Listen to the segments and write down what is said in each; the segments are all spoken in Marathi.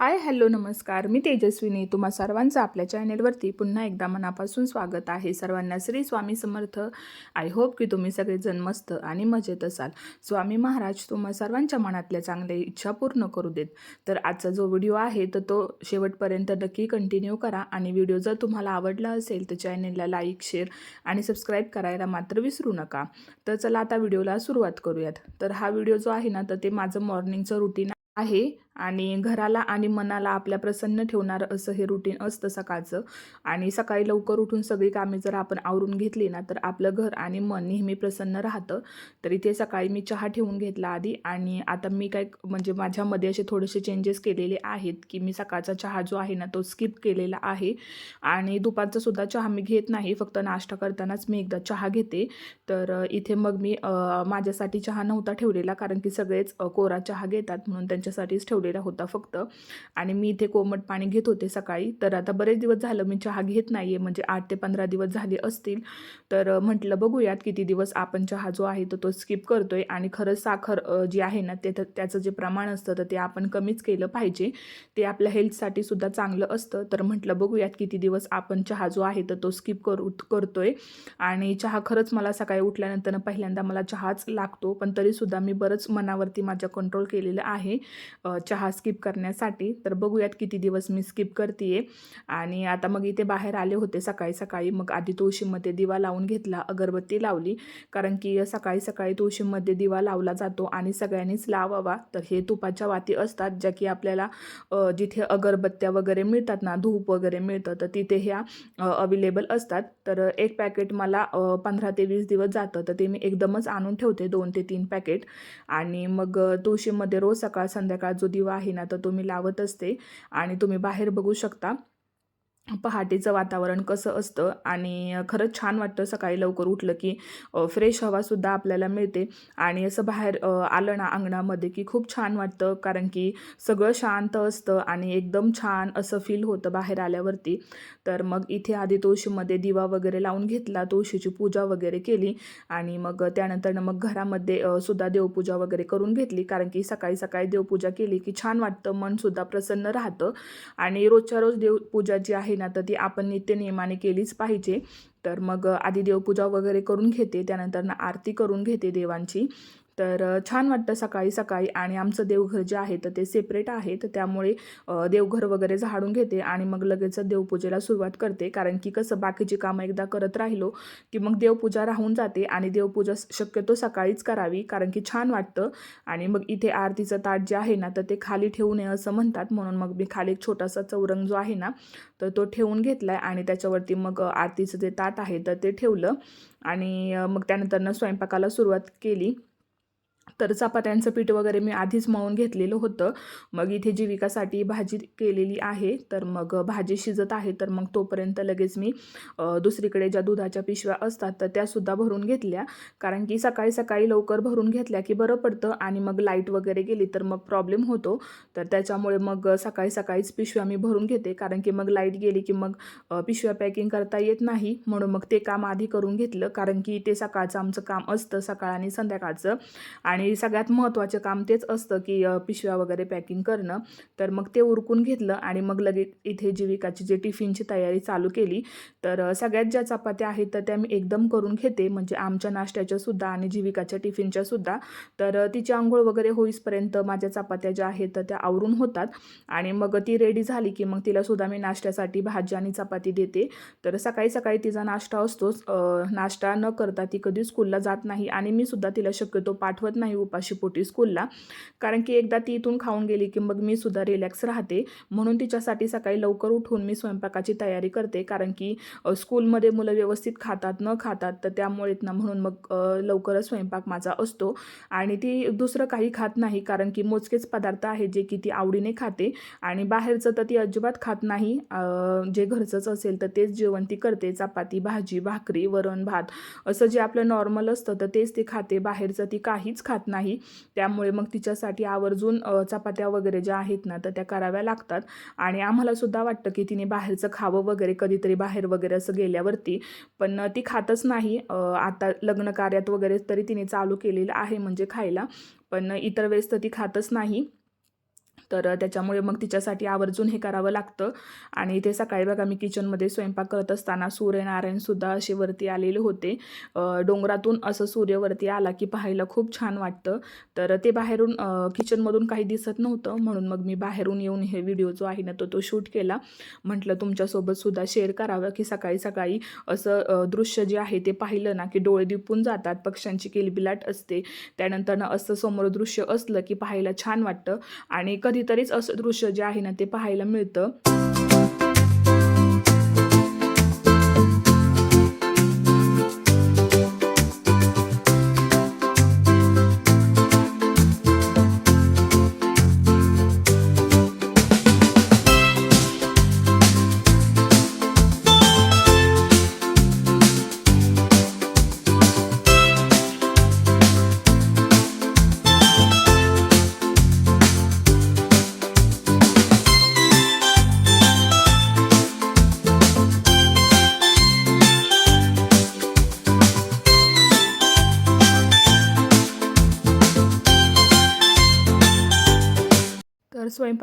हाय हॅलो नमस्कार. मी तेजस्विनी. तुम्हा सर्वांचं आपल्या चॅनेलवरती पुन्हा एकदा मनापासून स्वागत आहे. सर्वांना श्री स्वामी समर्थ. आय होप की तुम्ही सगळेजण मस्त आणि मजेत असाल. स्वामी महाराज तुम्हा सर्वांच्या मनातल्या चांगल्या इच्छा पूर्ण करू देत. तर आजचा जो व्हिडिओ आहे तर तो शेवटपर्यंत नक्की कंटिन्यू करा आणि व्हिडिओ जर तुम्हाला आवडला असेल तर चॅनेलला लाईक शेअर आणि सबस्क्राईब करायला मात्र विसरू नका. तर चला आता व्हिडिओला सुरुवात करूयात. तर हा व्हिडिओ जो आहे ना तर ते माझं मॉर्निंगचं रुटीन आहे. आणि घराला आणि मनाला आपल्या प्रसन्न ठेवणारं असं हे रुटीन असतं सकाळचं. आणि सकाळी लवकर उठून सगळी कामे जर आपण आवरून घेतली ना तर आपलं घर आणि मन नेहमी प्रसन्न राहतं. तर इथे सकाळी मी चहा ठेवून घेतला आधी आणि आता मी काय म्हणजे माझ्यामध्ये असे थोडेसे चेंजेस केलेले आहेत की मी सकाळचा चहा जो आहे ना तो स्किप केलेला आहे. आणि दुपारचा सुद्धा चहा मी घेत नाही फक्त नाश्ता करतानाच मी एकदा चहा घेते. तर इथे मग मी माझ्यासाठी चहा नव्हता ठेवलेला कारण की सगळेच कोरा चहा घेतात म्हणून त्यांच्यासाठीच ठेवले ठेवलेला होता फक्त. आणि मी इथे कोमट पाणी घेत होते सकाळी. तर आता बरेच दिवस झालं मी चहा घेत नाही आहे म्हणजे आठ ते पंधरा दिवस झाले असतील. तर म्हटलं बघूयात किती दिवस आपण चहा जो आहे तो तो स्किप करतो आहे आणि खरंच साखर जी आहे ना ते तर- त्याचं जे प्रमाण असतं तर ते आपण कमीच केलं पाहिजे. ते आपल्या हेल्थसाठी सुद्धा चांगलं असतं. तर म्हटलं बघूयात किती दिवस आपण चहा जो आहे तर तो स्किप करू करतो आहे आणि चहा खरंच मला सकाळी उठल्यानंतर पहिल्यांदा मला चहाच लागतो. पण तरीसुद्धा मी बरंच मनावरती माझ्या कंट्रोल केलेलं आहे. चहा चहा स्किप करण्यासाठी. तर बघूयात किती दिवस मी स्किप करते आणि आता मग इथे बाहेर आले होते सकाळी सकाळी. मग आधी तुळशीमध्ये दिवा लावून घेतला अगरबत्ती लावली. कारण की सकाळी सकाळी तुळशीमध्ये दिवा लावला जातो आणि सगळ्यांनीच लावावा. तर हे तुपाच्या वाती असतात ज्या की आपल्याला जिथे अगरबत्त्या वगैरे मिळतात ना धूप वगैरे मिळतं तर तिथे ह्या अवेलेबल असतात. तर एक पॅकेट मला पंधरा ते वीस दिवस जातं. तर ते मी एकदमच आणून ठेवते दोन ते तीन पॅकेट आणि मग तुळशीमध्ये रोज सकाळ संध्याकाळ जो दिवा आहे ना तर तो मी लावत असते आणि तुम्ही बाहेर बघू शकता. पहाटेचं वातावरण कसं असतं आणि खरंच छान वाटतं सकाळी लवकर उठलं की फ्रेश हवासुद्धा आपल्याला मिळते आणि असं बाहेर आलं ना अंगणामध्ये की खूप छान वाटतं कारण की सगळं शांत असतं आणि एकदम छान असं फील होतं बाहेर आल्यावरती. तर मग इथे आधी तुळशीमध्ये दिवा वगैरे लावून घेतला तुळशीची पूजा वगैरे केली आणि मग त्यानंतर मग घरामध्ये सुद्धा देवपूजा वगैरे करून घेतली कारण की सकाळी सकाळी देवपूजा केली की छान वाटतं मनसुद्धा प्रसन्न राहतं आणि रोजच्या रोज देवपूजा जी आहे ना तर ती आपण नित्यनियमाने केलीच पाहिजे. तर मग आधी देवपूजा वगैरे करून घेते त्यानंतर ना आरती करून घेते देवांची. तर छान वाटतं सकाळी सकाळी आणि आमचं देवघर जे आहे तर ते सेपरेट आहे. तर त्यामुळे देवघर वगैरे झाडून घेते आणि मग लगेच देवपूजेला सुरुवात करते. कारण की कसं बाकीची कामं एकदा करत राहिलो की मग देवपूजा राहून जाते आणि देवपूजा शक्यतो सकाळीच करावी. कारण की छान वाटतं आणि मग इथे आरतीचं ताट जे आहे ना तर ते खाली ठेवू नये असं म्हणतात. म्हणून मग मी खाली एक छोटासा चौरंग जो आहे ना तर तो ठेवून घेतला आहे आणि त्याच्यावरती मग आरतीचं जे ताट आहे तर ते ठेवलं. आणि मग त्यानंतरनं स्वयंपाकाला सुरुवात केली. तर चपात्यांचं पीठ वगैरे मी आधीच मळून घेतलेलं होतं. मग इथे जीविकासाठी भाजी केलेली आहे. तर मग भाजी शिजत आहे. तर मग तोपर्यंत लगेच मी दुसरीकडे ज्या दुधाच्या पिशव्या असतात तर त्यासुद्धा भरून घेतल्या. कारण की सकाळी सकाळी लवकर भरून घेतल्या की बरं पडतं आणि मग लाइट वगैरे गेली तर मग प्रॉब्लेम होतो. तर त्याच्यामुळे मग सकाळी सकाळीच पिशव्या मी भरून घेते. कारण की मग लाइट गेली की मग पिशव्या पॅकिंग करता येत नाही. म्हणून मग ते काम आधी करून घेतलं. कारण की ते सकाळचं आमचं काम असतं सकाळ आणि संध्याकाळचं. आणि आणि सगळ्यात महत्त्वाचं काम तेच असतं की पिशव्या वगैरे पॅकिंग करणं. तर मग ते उरकून घेतलं आणि मग लगेच इथे जीविकाची जे टिफिनची तयारी चालू केली. तर सगळ्यात ज्या चपात्या आहेत तर त्या मी एकदम करून घेते. म्हणजे आमच्या नाश्त्याच्या सुद्धा आणि जीविकाच्या टिफिनच्या सुद्धा. तर तिची आंघोळ वगैरे होईसपर्यंत माझ्या चपात्या ज्या आहेत तर त्या आवरून होतात. आणि मग ती रेडी झाली की मग तिला सुद्धा मी नाश्त्यासाठी भाजी आणि चपाती देते. तर सकाळी सकाळी तिचा नाश्ता असतोच. नाश्ता न करता ती कधी स्कूलला जात नाही आणि मी सुद्धा तिला शक्यतो पाठवत नाही. उपाशीपोटी स्कूलला कारण की एकदा ती इथून खाऊन गेली की मग मी सुद्धा रिलॅक्स राहते. म्हणून तिच्यासाठी सकाळी लवकर उठून मी स्वयंपाकाची तयारी करते. कारण की स्कूलमध्ये मुलं व्यवस्थित खातात न खातात तर त्यामुळे ना म्हणून मग लवकरच स्वयंपाक माझा असतो. आणि ती दुसरं काही खात नाही. कारण की मोजकेच पदार्थ आहेत जे की ती आवडीने खाते. आणि बाहेरचं तर ती अजिबात खात नाही. जे घरचंच असेल तर तेच जेवण ती करते. चपाती भाजी भाकरी वरण भात असं जे आपलं नॉर्मल असतं तर तेच ती खाते. बाहेरचं ती काहीच खात खात नाही. त्यामुळे मग तिच्यासाठी आवर्जून चपात्या वगैरे ज्या आहेत ना तर त्या कराव्या लागतात. आणि आम्हाला सुद्धा वाटतं की तिने बाहेरचं खावं वगैरे कधीतरी बाहेर वगैरे असं गेल्यावरती. पण ती खातच नाही. आता लग्न कार्यात वगैरे तरी तिने चालू केलेलं आहे म्हणजे खायला. पण इतर वेळेस तर ती खातच नाही. तर त्याच्यामुळे मग तिच्यासाठी आवर्जून हे करावं लागतं. आणि ते सकाळी बघा मी किचनमध्ये स्वयंपाक करत असताना सूर्यनारायणसुद्धा असे वरती आलेले होते. डोंगरातून असं सूर्यवरती आला की पाहायला खूप छान वाटतं. तर ते बाहेरून किचनमधून काही दिसत नव्हतं. म्हणून मग मी बाहेरून येऊन हे व्हिडिओ जो आहे ना तो तो शूट केला. म्हटलं तुमच्यासोबतसुद्धा शेअर करावं की सकाळी सकाळी असं दृश्य जे आहे ते पाहिलं ना की डोळे दिपून जातात पक्ष्यांची किलबिलाट असते. त्यानंतरनं असं समोर दृश्य असलं की पाहायला छान वाटतं. आणि कधी कधीतरीच असं दृश्य जे आहे ना ते पाहायला मिळतं.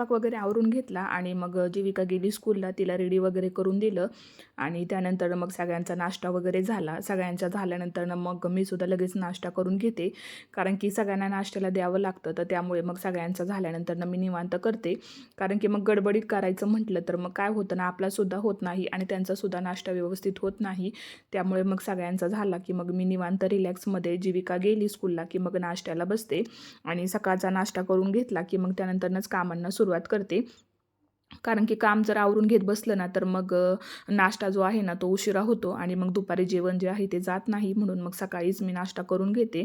स्वयंपाक वगैरे आवरून घेतला आणि मग जीविका गेली स्कूलला तिला रेडी वगैरे करून दिलं. आणि त्यानंतर मग सगळ्यांचा नाश्ता वगैरे झाला. सगळ्यांचा झाल्यानंतर मग मी सुद्धा लगेच नाश्ता करून घेते. कारण की सगळ्यांना नाश्त्याला द्यावं लागतं तर त्यामुळे मग सगळ्यांचा झाल्यानंतर मी निवांत करते. कारण की मग गडबडीत करायचं म्हटलं तर मग काय होतं ना आपलासुद्धा होत नाही आणि त्यांचासुद्धा नाश्ता व्यवस्थित होत नाही. त्यामुळे मग सगळ्यांचा झाला की मग मी निवांत रिलॅक्समध्ये जीविका गेली स्कूलला की मग नाश्त्याला बसते. आणि सकाळचा नाश्ता करून घेतला की मग त्यानंतरनंच कामांना सुरुवात करते. कारण की काम जर आवरून घेत बसलं ना तर मग नाश्ता जो आहे ना तो उशिरा होतो आणि मग दुपारी जेवण जे आहे ते जात नाही. म्हणून मग सकाळीच मी नाश्ता करून घेते.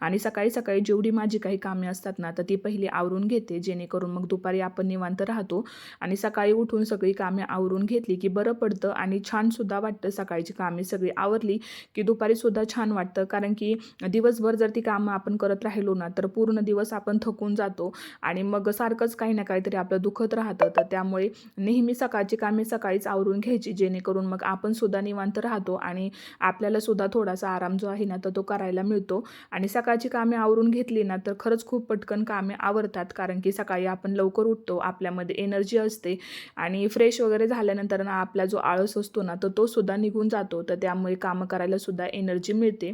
आणि सकाळी सकाळी जेवढी माझी काही कामे असतात ना तर ती पहिली आवरून घेते. जेणेकरून मग दुपारी आपण निवांत राहतो. आणि सकाळी उठून सगळी कामे आवरून घेतली की बरं पडतं. आणि छानसुद्धा वाटतं सकाळची कामे सगळी आवरली की दुपारीसुद्धा छान वाटतं. कारण की दिवसभर जर ती कामं आपण करत राहिलो ना तर पूर्ण दिवस आपण थकून जातो. आणि मग सारखंच काही ना काहीतरी आपलं दुखत राहतं. तर त्या त्यामुळे नेहमी सकाळची कामे सकाळीच आवरून घ्यायची जेणेकरून मग आपण सुद्धा निवांत राहतो आणि आपल्याला सुद्धा थोडासा आराम जो आहे ना तर तो करायला मिळतो. आणि सकाळची कामे आवरून घेतली ना तर खरंच खूप पटकन कामे आवरतात कारण की सकाळी आपण लवकर उठतो आपल्यामध्ये एनर्जी असते आणि फ्रेश वगैरे झाल्यानंतर ना आपला जो आळस असतो ना तर तो सुद्धा निघून जातो. तर त्यामुळे कामं करायला सुद्धा एनर्जी मिळते.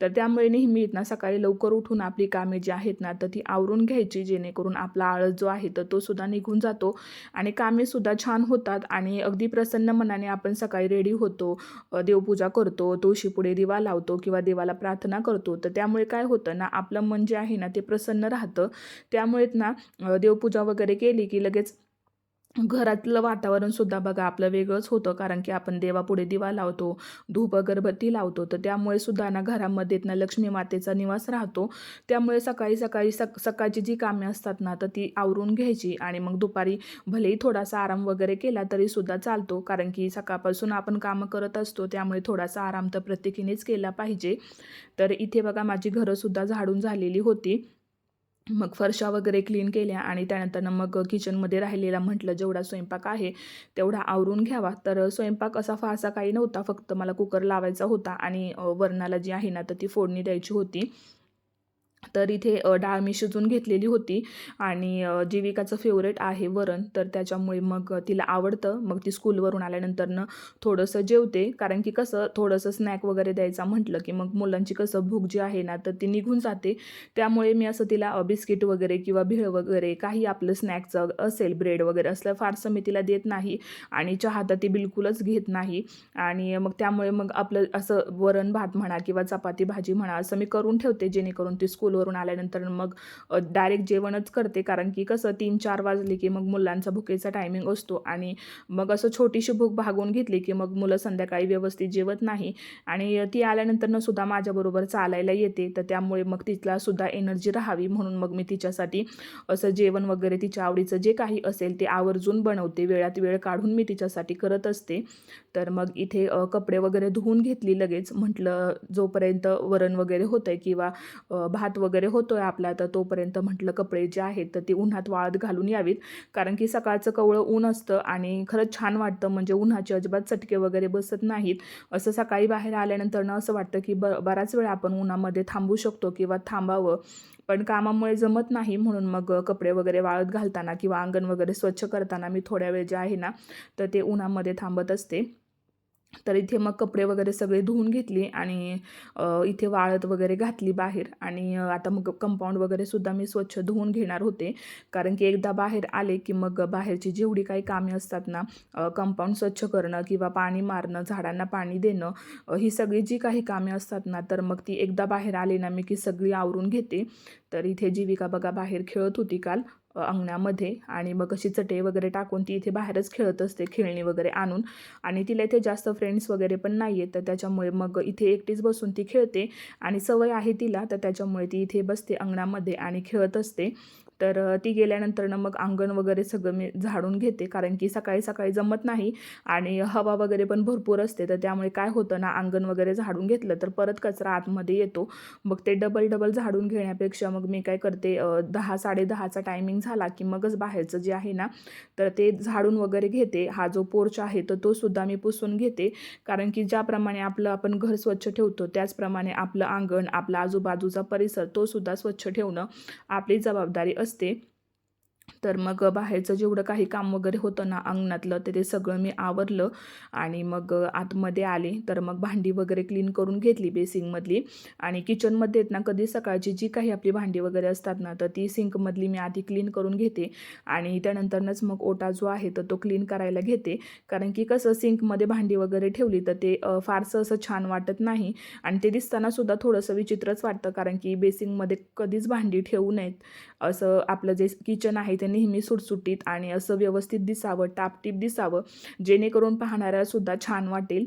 तर त्यामुळे नेहमी ना सकाळी लवकर उठून आपली कामे जी आहेत ना तर ती आवरून घ्यायची जेणेकरून आपला आळस जो आहे तर तो सुद्धा निघून जातो. आणि कामे सुद्धा छान होतात आणि अगदी प्रसन्न मनाने आपण सकाळी रेडी होतो देवपूजा करतो तुळशीपुढे दिवा लावतो किंवा देवाला प्रार्थना करतो तर त्यामुळे काय होतं ना आपलं मन जे आहे ना ते प्रसन्न राहतं. त्यामुळेच ना देवपूजा वगैरे केली की लगेच घरातलं वातावरण सुद्धा बघा आपलं वेगळंच होतं. कारण की आपण देवापुढे दिवा लावतो धूप अगरबत्ती लावतो. तर त्यामुळे सुद्धा ना घरामध्ये ना लक्ष्मी मातेचा निवास राहतो. त्यामुळे सकाळी सकाळी सक सकाळची जी कामे असतात ना तर ती आवरून घ्यायची. आणि मग दुपारी भलेही थोडासा आराम वगैरे केला तरी सुद्धा चालतो. कारण की सकाळपासून आपण कामं करत असतो त्यामुळे थोडासा आराम तर प्रत्येकीनेच केला पाहिजे. तर इथे बघा माझी घरंसुद्धा झाडून झालेली होती. मग फरशा वगैरे क्लीन केल्या आणि त्यानंतर मग किचनमध्ये राहिलेला म्हटलं जेवढा स्वयंपाक आहे तेवढा आवरून घ्यावा. तर स्वयंपाक असा फारसा काही नव्हता फक्त मला कुकर लावायचा होता आणि वरणाला जी आहे ना तर ती फोडणी द्यायची होती. तर इथे डाळ मी शिजून घेतलेली होती आणि जीविकाचं फेवरेट आहे वरण. तर त्याच्यामुळे मग तिला आवडतं. मग ती स्कूलवरून आल्यानंतरनं थोडंसं जेवते. कारण की कसं थोडंसं स्नॅक वगैरे द्यायचा म्हटलं की मग मुलांची कसं भूक जी आहे ना तर ती निघून जाते. त्यामुळे मी असं तिला बिस्किट वगैरे किंवा भेळ वगैरे काही आपलं स्नॅकचं असेल ब्रेड वगैरे असलं फारसं मी तिला देत नाही आणि चहा तर ती बिलकुलच घेत नाही. आणि मग त्यामुळे मग आपलं असं वरण भात म्हणा किंवा चपाती भाजी म्हणा असं मी करून ठेवते जेणेकरून ती स्कूल स्कूलवरून आल्यानंतर मग डायरेक्ट जेवणच करते. कारण की कसं तीन चार वाजले की मग मुलांचा भुकेचा टायमिंग असतो. आणि मग असं छोटीशी भूक भागवून घेतली की मग मुलं संध्याकाळी व्यवस्थित जेवत नाही. आणि ती आल्यानंतरनं सुद्धा माझ्याबरोबर चालायला येते. तर त्यामुळे मग तिला सुद्धा एनर्जी राहावी. म्हणून मग मी तिच्यासाठी असं जेवण वगैरे तिच्या आवडीचं जे काही असेल ते आवर्जून बनवते. वेळात वेळ काढून मी तिच्यासाठी करत असते. तर मग इथे कपडे वगैरे धुवून घेतली लगेच. म्हटलं जोपर्यंत वरण वगैरे होतं आहे किंवा भात वगैरे वगैरे आहे आपला. तर तोपर्यंत म्हटलं कपडे जे आहेत तर ते उन्हात वाळत घालून यावीत. कारण की सकाळचं कवळं ऊन असतं आणि खरंच छान वाटतं. म्हणजे उन्हाचे अजिबात चटके वगैरे बसत नाहीत. असं सकाळी बाहेर आल्यानंतर ना असं वाटतं की ब बराच वेळ आपण उन्हामध्ये थांबू शकतो किंवा थांबावं. पण कामामुळे जमत नाही म्हणून मग कपडे वगैरे वाळत घालताना किंवा अंगण वगैरे स्वच्छ करताना मी थोड्या वेळ जे आहे ना तर ते उन्हामध्ये थांबत असते. तर इथे मग कपडे वगैरे सगळे धुवून घेतली आणि इथे वाळत वगैरे घातली बाहेर. आणि आता मग कंपाऊंड वगैरे सुद्धा मी स्वच्छ धुवून घेणार होते. कारण की एकदा बाहेर आले की मग बाहेरची जेवढी काही कामे असतात ना कंपाऊंड स्वच्छ करणं किंवा पाणी मारणं झाडांना पाणी देणं ही सगळी जी काही कामे असतात ना तर मग ती एकदा बाहेर आली ना मी की सगळी आवरून घेते. तर इथे जीविका बघा बाहेर खेळत होती काल. अंगणामध्ये आणि मग अशी चटई वगैरे टाकून ती इथे बाहेरच खेळत असते खेळणी वगैरे आणून. आणि तिला इथे जास्त फ्रेंड्स वगैरे पण नाही आहेत तर त्याच्यामुळे मग इथे एकटीच बसून ती खेळते. आणि सवय आहे तिला तर त्याच्यामुळे ती इथे बसते अंगणामध्ये आणि खेळत असते. तर ती गेल्यानंतरनं मग अंगण वगैरे सगळं मी झाडून घेते. कारण की सकाळी सकाळी जमत नाही आणि हवा वगैरे पण भरपूर असते. तर त्यामुळे काय होतं ना अंगण वगैरे झाडून घेतलं तर परत कचरा आतमध्ये येतो. मग ते डबल डबल झाडून घेण्यापेक्षा मग मी काय करते दहा साडेदहाचा टायमिंग झाला की मगच बाहेरचं जे आहे ना तर ते झाडून वगैरे घेते. हा जो पोर्च आहे तर तो सुद्धा मी पुसून घेते. कारण की ज्याप्रमाणे आपलं आपण घर स्वच्छ ठेवतो त्याचप्रमाणे आपलं अंगण आपला आजूबाजूचा परिसर तो सुद्धा स्वच्छ ठेवणं आपली जबाबदारी असते gostei. तर मग बाहेरचं जेवढं काही काम वगैरे होतं ना अंगणातलं तर ते सगळं मी आवरलं आणि मग आतमध्ये आले. तर मग भांडी वगैरे क्लीन करून घेतली बेसिंगमधली आणि किचनमध्ये येत ना कधी सकाळची जी काही आपली भांडी वगैरे असतात ना तर ती सिंकमधली मी आधी क्लीन करून घेते. आणि त्यानंतरनंच मग ओटा जो आहे तर तो क्लीन करायला घेते. कारण की कसं सिंकमध्ये भांडी वगैरे ठेवली तर ते फारसं असं छान वाटत नाही. आणि ते दिसताना सुद्धा थोडंसं विचित्रच वाटतं. कारण की बेसिंगमध्ये कधीच भांडी ठेवू नयेत. असं आपलं जे किचन आहे ते नेहमी सुटसुटीत आणि असं व्यवस्थित दिसावं टापटीप दिसावं जेणेकरून पाहणाऱ्यासुद्धा छान वाटेल.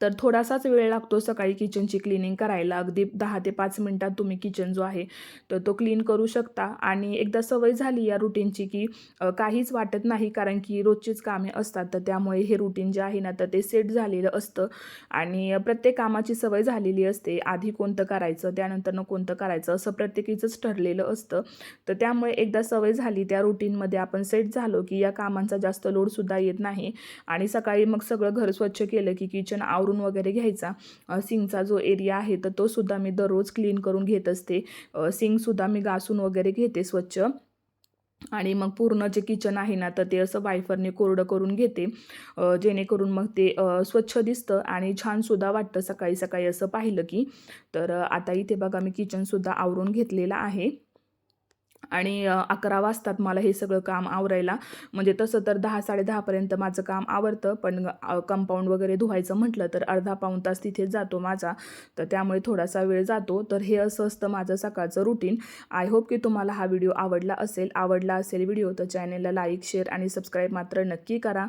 तर थोडासाच वेळ लागतो सकाळी किचनची क्लिनिंग करायला. अगदी दहा ते पाच मिनटात तुम्ही किचन जो आहे तर तो क्लीन करू शकता. आणि एकदा सवय झाली या रुटीनची की काहीच वाटत नाही कारण की रोजचीच कामे असतात. तर त्यामुळे हे रुटीन जे आहे ना तर ते सेट झालेलं असतं. आणि प्रत्येक कामाची सवय झालेली असते. आधी कोणतं करायचं त्यानंतरनं कोणतं करायचं असं प्रत्येकीचंच ठरलेलं असतं. तर त्यामुळे एकदा सवय झाली त्या रुटीनमध्ये आपण सेट झालो की या कामांचा जास्त लोडसुद्धा येत नाही. आणि सकाळी मग सगळं घर स्वच्छ केलं की किचन आवरून वगैरे घ्यायचा. सिंगचा जो एरिया आहे तर तो सुद्धा मी दररोज क्लीन करून घेत असते. सिंगसुद्धा मी घासून वगैरे घेते स्वच्छ. आणि मग पूर्ण जे किचन आहे ना तर ते असं वायफरने कोरडं करून घेते. जेणेकरून मग ते स्वच्छ दिसतं आणि छानसुद्धा वाटतं सकाळी सकाळी असं पाहिलं की. तर आता इथे बघा मी किचनसुद्धा आवरून घेतलेलं आहे. आणि अकरा वाजतात मला हे सगळं काम आवरायला. म्हणजे तसं तर दहा साडेदहापर्यंत माझं काम आवरतं पण कंपाऊंड वगैरे धुवायचं म्हटलं तर अर्धा पाऊण तास तिथे जातो माझा. तर त्यामुळे थोडासा वेळ जातो. तर हे असं असतं माझं सकाळचं रुटीन आय होप की तुम्हाला हा व्हिडिओ आवडला असेल. आवडला असेल व्हिडिओ तर चॅनेलला लाईक शेअर आणि सबस्क्राईब मात्र नक्की करा.